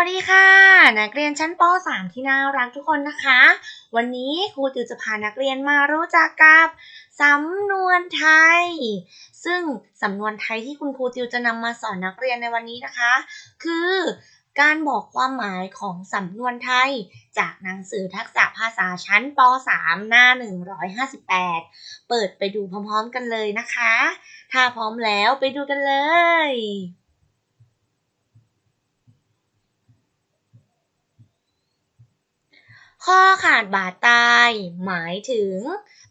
วัสดีค่ะ นักเรียนชั้นป .3 ที่น่ารักทุกคนนะคะ วันนี้ครูติวจะพานักเรียนมารู้จักกับสำนวนไทย ซึ่งสำนวนไทยที่คุณครูติวจะนำมาสอนนักเรียนในวันนี้นะคะ คือการบอกความหมายของสำนวนไทย จากหนังสือทักษะภาษาชั้นป .3 หน้า 158 เปิดไปดูพร้อมๆกันเลยนะคะ ถ้าพร้อมแล้วไปดูกันเลย ข้อขาดบาดตาย หมายถึง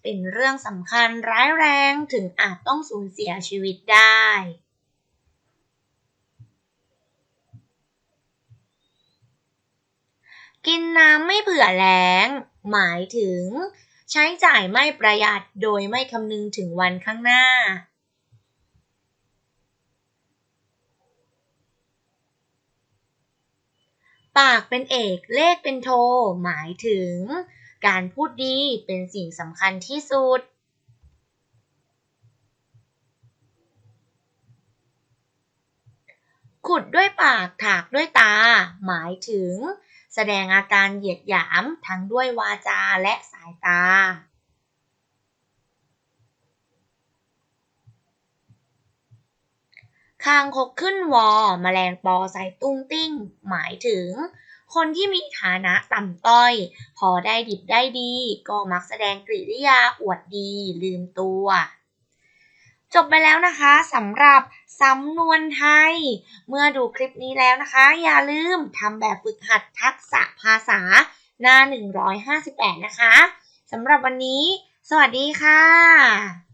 เป็นเรื่องสำคัญร้ายแรงถึงอาจต้องสูญเสียชีวิตได้ กินน้ำไม่เผื่อแล้ง หมายถึง ใช้จ่ายไม่ประหยัดโดยไม่คำนึงถึงวันข้างหน้า ปากเป็นเอกเลขเป็นโท หมายถึง การพูดดีเป็นสิ่งสำคัญที่สุด ขุดด้วยปากถากด้วยตา หมายถึง แสดงอาการเหยียดหยามทั้งด้วยวาจาและสายตา คางคกขึ้นวอแมลงปอใส่ตุ้งติ้ง หมายถึง คนที่มีฐานะต่ำต้อย พอได้ดิบได้ดี ก็มักแสดงกริยาอวดดี ลืมตัว จบไปแล้วนะคะสำหรับสำนวนไทย เมื่อดูคลิปนี้แล้วนะคะ อย่าลืมทำแบบฝึกหัดทักษะภาษาหน้า 158 นะคะสำหรับวันนี้ สวัสดีค่ะ